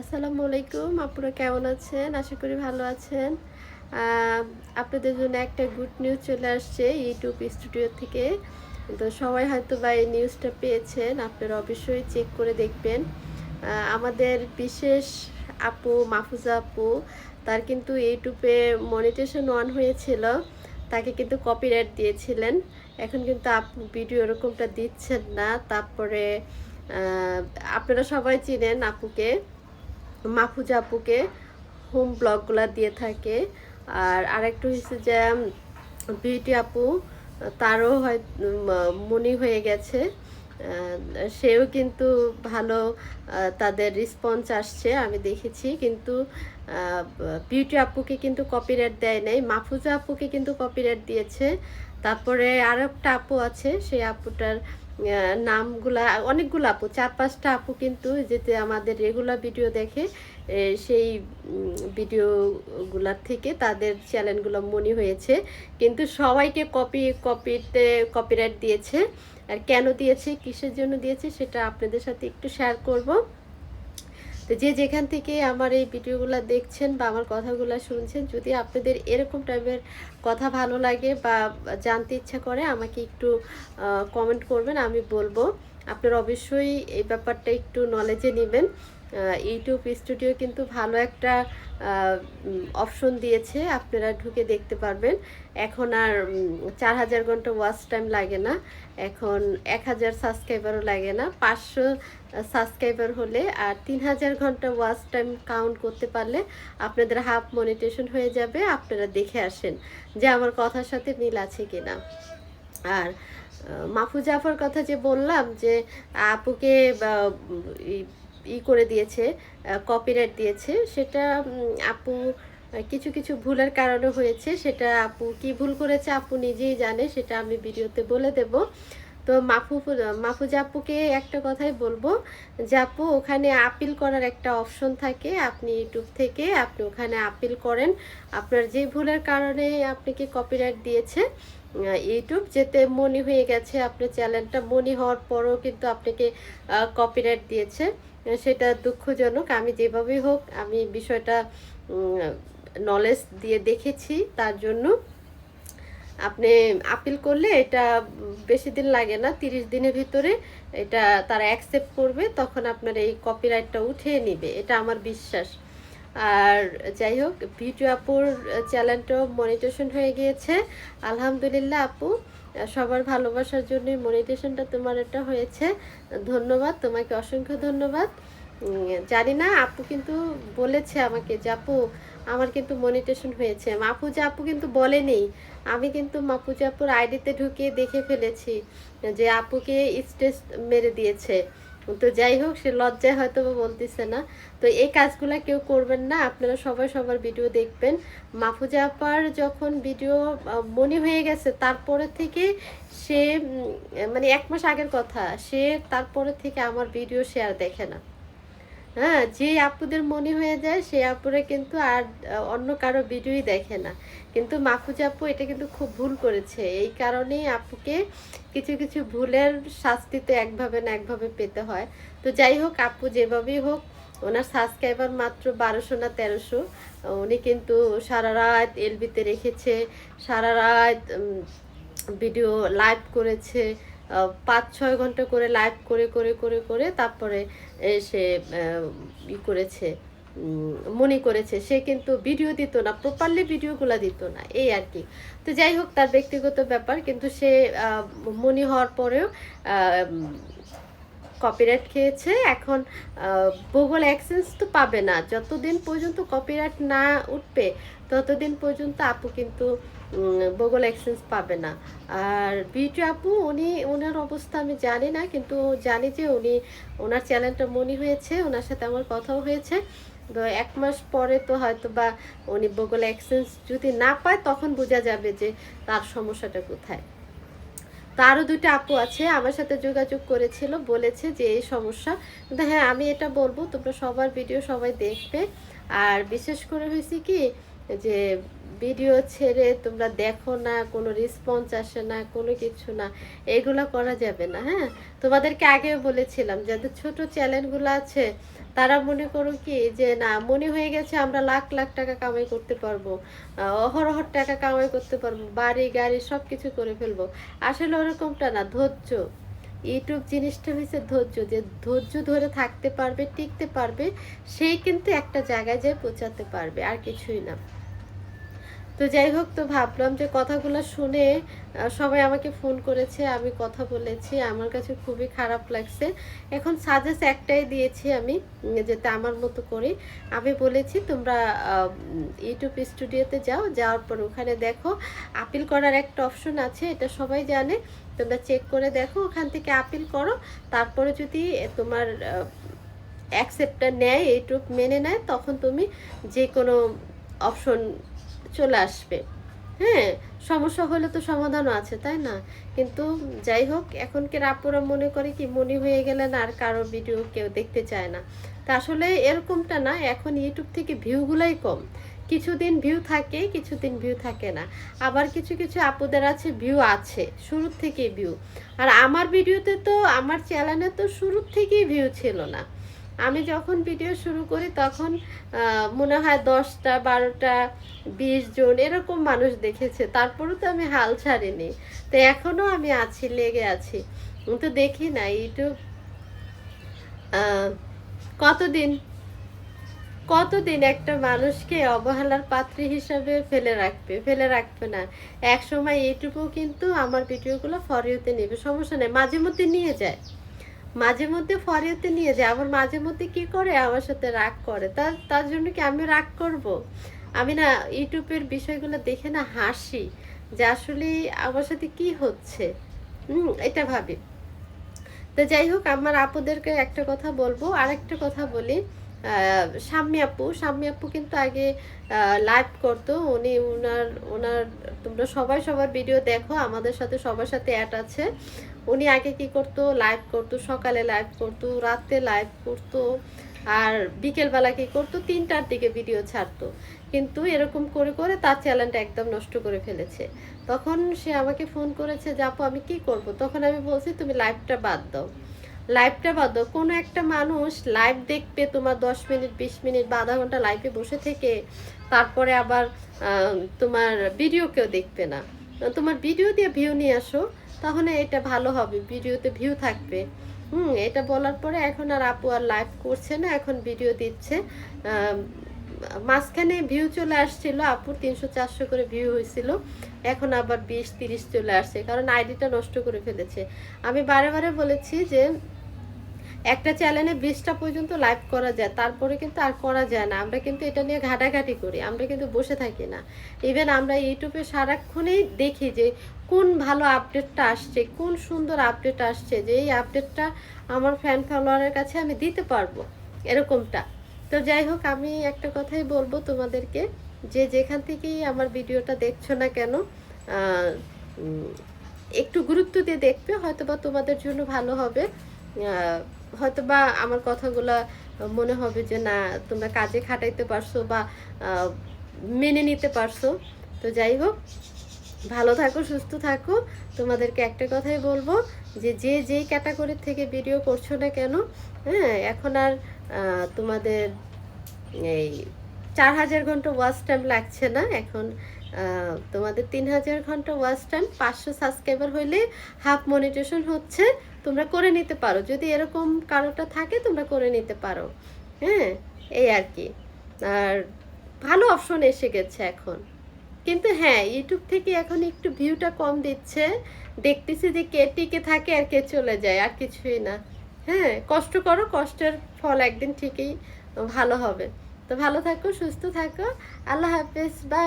আসসালামু আলাইকুম আপনারা কেমন আছেন? আশা করি ভালো আছেন। আপনাদের জন্য একটা গুড নিউজ চলে আসছে ইউটিউব স্টুডিও থেকে। তো সবাই হয়তো বা এই নিউজটা পেয়েছেন, আপনারা অবশ্যই চেক করে দেখবেন। আমাদের বিশেষ আপু, মাহফুজা আপু, তার কিন্তু ইউটিউবে মনিটেশন অন হয়েছিল। তাকে কিন্তু কপিরাইট দিয়েছিলেন। এখন কিন্তু আপু ভিডিও এরকমটা দিচ্ছেন না। তারপরে আপনারা সবাই চিনেন আপুকে। মাহফুজা আপুকে হোম ব্লগগুলো দিয়ে থাকে। আর আরেকটু হচ্ছে যে, বিউটি আপু, তারও হয় মনি হয়ে গেছে। সেও কিন্তু ভালো তাদের রেসপন্স আসছে, আমি দেখেছি। কিন্তু বিউটি আপুকে কিন্তু কপিরাইট দেয় নাই। মাহফুজা আপুকে কিন্তু কপিরাইট দিয়েছে। তারপরে আর একটা আপু আছে, সেই আপুটার নামগুলা, অনেকগুলো আপু, চার পাঁচটা আপু কিন্তু যেতে আমাদের রেগুলার ভিডিও দেখে সেই ভিডিওগুলার থেকে তাদের চ্যানেলগুলো মনে হয়েছে। কিন্তু সবাইকে কপি কপিতে কপিরাইট দিয়েছে। আর কেন দিয়েছে, কিসের জন্য দিয়েছে, সেটা আপনাদের সাথে একটু শেয়ার করব। তো যে যেখান থেকে আমার এই ভিডিওগুলো দেখছেন বা আমার কথাগুলো শুনছেন, যদি আপনাদের এরকম টাইপের কথা ভালো লাগে বা জানতে ইচ্ছা করে আমাকে একটু কমেন্ট করবেন, আমি বলব। আপনারা অবশ্যই এই ব্যাপারটা একটু নলেজে নেবেন। ইউটিউব স্টুডিও কিন্তু ভালো একটা অপশন দিয়েছে। আপনারা ঢুকে দেখতে পারবেন। এখন আর চার হাজার ঘণ্টা ওয়াচ টাইম লাগে না। এখন এক হাজার সাবস্ক্রাইবারও লাগে না। পাঁচশো সাবস্ক্রাইবার হলে আর তিন হাজার ঘণ্টা ওয়াচ টাইম কাউন্ট করতে পারলে আপনাদের হাফ মনিটেশন হয়ে যাবে। আপনারা দেখে আসেন যে আমার কথার সাথে মিল আছে কিনা। আর আহ, মাহফুজ জাফর কথা যে বললাম যে আপুকে ই- করে দিয়েছে কপিরাইট দিয়েছে। সেটা আপু কিছু কিছু ভুলের কারণে হয়েছে। সেটা আপু কি ভুল করেছে আপু নিজেই জানে, সেটা আমি ভিডিওতে বলে দেব। তো মাফু মাহফুজ আপুকে একটা কথাই বলব জাপু ওখানে আপিল করার একটা অপশন থাকে। আপনি ইউটিউব থেকে আপনি ওখানে আপিল করেন। আপনার যে ভুলের কারণে আপনাকে কপিরাইট দিয়েছে ইউটিউব যেতে মনি হয়ে গেছে। আপনার চ্যানেলটা মনি হওয়ার পরও কিন্তু আপনাকে কপিরাইট দিয়েছে। সেটা দুঃখজনক। আমি যেভাবেই হোক, আমি বিষয়টা নলেজ দিয়ে দেখেছি, তার জন্য আপনি আপিল করলে এটা বেশি দিন লাগে না, তিরিশ দিনের ভিতরে এটা তারা অ্যাকসেপ্ট করবে, তখন আপনার এই কপিরাইটটা উঠিয়ে নিবে। এটা আমার বিশ্বাস। আর যাই হোক ভিডিও আপুর চ্যানেলটাও মনিটেশন হয়ে গিয়েছে। আলহামদুলিল্লাহ আপু, সবার ভালোবাসার জন্য মনিটেশনটা তোমার এটা হয়েছে। ধন্যবাদ, তোমাকে অসংখ্য ধন্যবাদ। জানি না, আপু কিন্তু বলেছে আমাকে যে, আপু, আমার কিন্তু মনিটেশন হয়েছে। মাপুজা আপু কিন্তু বলেনি। আমি কিন্তু মাপুজা আপুর আইডিতে ঢুকিয়ে দেখে ফেলেছি যে, আপুকে স্টেজ মেরে দিয়েছে। তো যাই হোক, সে লজ্জায় হয়তো বলতেছে না। তো এই কাজগুলো কেউ করবেন না, আপনারা সবাই সবার ভিডিও দেখবেন। মাহফুজা আপার যখন ভিডিও মনে হয়ে গেছে, তারপরে থেকে সে মানে এক মাস আগের কথা, সে তারপরে থেকে আমার ভিডিও শেয়ার দেখে না। হ্যাঁ যে আপুদের মনে হয়ে যায় সে আপুরা কিন্তু আর অন্য কারও ভিডিওই দেখে না। কিন্তু মাহফুজ আপু এটা কিন্তু খুব ভুল করেছে। এই কারণেই আপুকে কিছু কিছু ভুলের শাস্তি তো একভাবে না একভাবে পেতে হয়। তো যাই হোক, আপু যেভাবেই হোক, ওনার সাবস্ক্রাইবার মাত্র বারোশো না তেরোশো। উনি কিন্তু সারা রাত এলবিতে রেখেছে, সারা রাত ভিডিও লাইভ করেছে। পাঁচ, ছয় ঘণ্টা করে লাইভ করে করে করে করে তারপরে সে ই করেছে মনে করেছে। সে কিন্তু ভিডিও দিত না প্রপারলি ভিডিওগুলো দিত না, এই আর কি। তো যাই হোক, তার ব্যক্তিগত ব্যাপার, কিন্তু সে মনি হওয়ার পরেও কপিরাইট খেয়েছে। এখন গুগল অ্যাক্সেস তো পাবে না। যতদিন পর্যন্ত কপিরাইট না উঠবে, ততদিন পর্যন্ত আপু কিন্তু গুগল অ্যাক্সেস পাবে না। আর বিউটি আপু, উনি ওনার অবস্থা আমি জানি না, কিন্তু জানি যে উনি ওনার চ্যানেলটা মনি হয়েছে ওনার সাথে আমার কথাও হয়েছে। তো এক মাস পরে তো হয়তো বা উনি গুগল অ্যাক্সেস যদি না পায়, তখন বোঝা যাবে যে তার সমস্যাটা কোথায়। তারও দুটো আপু আছে, আমার সাথে যোগাযোগ করেছিল, বলেছে যে এই সমস্যা। কিন্তু হ্যাঁ আমি এটা বলব, তোমরা সবার ভিডিও সবাই দেখবে। আর বিশেষ করে হয়েছে কি, যে ভিডিও ছেড়ে তোমরা দেখো না কোনো রেসপন্স আসে না কোনো কিছু না এগুলো করা যাবে না হ্যাঁ? তোমাদেরকে আগেও বলেছিলাম যাদের ছোট চ্যানেলগুলো আছে তারা মনে করো কি যে না মনে হয়ে গেছে আমরা লাখ লাখ টাকা কামাই করতে পারব আহ, অহরহর টাকা কামাই করতে পারব বাড়ি গাড়ি সব কিছু করে ফেলব। আসলে ওরকমটা না ধৈর্য। ইউটিউব জিনিসটা হয়েছে ধৈর্য যে ধৈর্য ধরে থাকতে পারবে টিকতে পারবে সেই কিন্তু একটা জায়গায় যেয়ে পৌঁছাতে পারবে আর কিছুই না। তো যাই হোক, তো ভাবলাম যে কথাগুলো শুনে সবাই আমাকে ফোন করেছে, আমি কথা বলেছি, আমার কাছে খুবই খারাপ লাগছে। এখন সাজেস্ট একটাই দিয়েছি আমি যেটা আমার মতো করি। আমি বলেছি, তোমরা ইউটিউব স্টুডিওতে যাও, যাওয়ার পর ওখানে দেখো আপিল করার একটা অপশন আছে, এটা সবাই জানে। তোমরা চেক করে দেখো, ওখান থেকে আপিল করো। তারপরে যদি তোমার অ্যাকসেপ্টটা নেয় ইউটিউব মেনে নেয়, তখন তুমি যে কোনো অপশন চলে আসবে। হ্যাঁ সমস্যা হলে তো সমাধানও আছে, তাই না? কিন্তু যাই হোক, এখনকার আপুরা মনে করে কি, মনে হয়ে গেলে না আর কারও ভিডিও কেউ দেখতে চায় না। তা আসলে এরকমটা না, এখন ইউটিউব থেকে ভিউগুলাই কম। কিছুদিন ভিউ থাকে, কিছুদিন ভিউ থাকে না। আবার কিছু কিছু আপুদের আছে ভিউ আছে, শুরুর থেকেই ভিউ আর আমার ভিডিওতে তো আমার চ্যানেলে তো শুরুর থেকেই ভিউ ছিল না। আমি যখন ভিডিও শুরু করি, তখন মনে হয় দশটা, বারোটা, বিশ জন এরকম মানুষ দেখেছে। তারপরেও তো আমি হাল ছাড়িনি। তো এখনও আমি আছি, লেগে আছি। তো দেখি না ইউটিউব। কতদিন কতদিন একটা মানুষকে অবহেলার পাত্রী হিসাবে ফেলে রাখবে? ফেলে রাখবে না। এক সময় ইউটিউবেও কিন্তু আমার ভিডিওগুলো ফরিওতে নেবে। সমস্যা নেই মাঝে মধ্যে নিয়ে যায়। মাঝে মধ্যে ফরিয়াতে নিয়ে যায়। আবার মাঝে মধ্যে কি করে? আমার সাথে রাগ করে। তার তার জন্য কি আমি রাগ করব? আমি না ইউটিউবের বিষয়গুলো দেখে না হাসি যে আসলে আমার সাথে কি হচ্ছে। হুম, এটা ভাবি। তো যাই হোক, আমার আপুদেরকে একটা কথা বলব। আর একটা কথা বলি। শাম্মী আপু। শাম্মী আপু কিন্তু আগে লাইভ করতো। উনি ওনার ওনার তোমরা সবাই সবার ভিডিও দেখো। আমাদের সাথে সবার সাথে অ্যাড আছে। উনি আগে কি করতো? লাইভ করতো, সকালে লাইভ করতো, রাতে লাইভ করতো, আর বিকেলবেলা কি করতো? তিনটার দিকে ভিডিও ছাড়তো। কিন্তু এরকম করে করে তার চ্যানেলটা একদম নষ্ট করে ফেলেছে। তখন সে আমাকে ফোন করেছে, যে আপু, আমি কি করব? তখন আমি বলছি, তুমি লাইভটা বাদ দাও। লাইভটা বাদ দাও। কোনো একটা মানুষ লাইভ দেখবে তোমার দশ মিনিট, বিশ মিনিট বা আধা ঘণ্টা লাইভে বসে থেকে, তারপরে আবার তোমার ভিডিও কেউ দেখবে না। তোমার ভিডিও দিয়ে ভিউ নিয়ে আসো। তাহলে এটা ভালো হবে, ভিডিওতে ভিউ থাকবে। হুম, এটা বলার পরে এখন আর আপু আর লাইভ করছে না, এখন ভিডিও দিচ্ছে। মাঝখানে ভিউ চলে আসছিল, আপুর তিনশো চারশো করে ভিউ হয়েছিল। এখন আবার বিশ, তিরিশ চলে আসছে, কারণ আইডিটা নষ্ট করে ফেলেছে। আমি বারে বারে বলেছি যে একটা চ্যানেলে বিশটা পর্যন্ত লাইভ করা যায়, তারপরে কিন্তু আর করা যায় না। আমরা কিন্তু এটা নিয়ে ঘাটাঘাটি করি, আমরা কিন্তু বসে থাকি না। ইভেন আমরা ইউটিউবে সারাক্ষণেই দেখি যে কোন ভালো আপডেটটা আসছে, কোন সুন্দর আপডেট আসছে, যে এই আপডেটটা আমার ফ্যান ফলোয়ারের কাছে আমি দিতে পারব, এরকমটা। তো যাই হোক, আমি একটা কথাই বলব তোমাদেরকে, যে যেখান থেকেই আমার ভিডিওটা দেখছ না কেন একটু গুরুত্ব দিয়ে দেখবে হয়তো বা তোমাদের জন্য ভালো হবে। হয়তো বা আমার কথাগুলো মনে হবে যে না, তোমরা কাজে খাটাইতে পারছ বা মেনে নিতে পারছ। তো যাই হোক, ভালো থাকো, সুস্থ থাকো। তোমাদেরকে একটা কথাই বলব যে যে যেই ক্যাটাগরির থেকে ভিডিও করছ না কেন হ্যাঁ এখন আর তোমাদের এই চার হাজার ঘণ্টা ওয়াচ টাইম লাগছে না। এখন তোমাদের তিন হাজার ঘণ্টা ওয়াচ টাইম পাঁচশো সাবস্ক্রাইবার হইলে হাফ মনিটেশন হচ্ছে। তোমরা করে নিতে পারো। যদি এরকম কারোটা থাকে, তোমরা করে নিতে পারো। হ্যাঁ এই আর কি। আর ভালো অপশন এসে গেছে এখন। কিন্তু হ্যাঁ ইউটিউব থেকে এখন একটু ভিউটা কম দিচ্ছে। দেখতেছি যে কে টিকে থাকে আর কে চলে যায়, আর কিছুই না। হ্যাঁ কষ্ট করো, কষ্টের ফল একদিন ঠিকই ভালো হবে। তো ভালো থাকো, সুস্থ থাকো। আল্লাহ হাফেজ বাই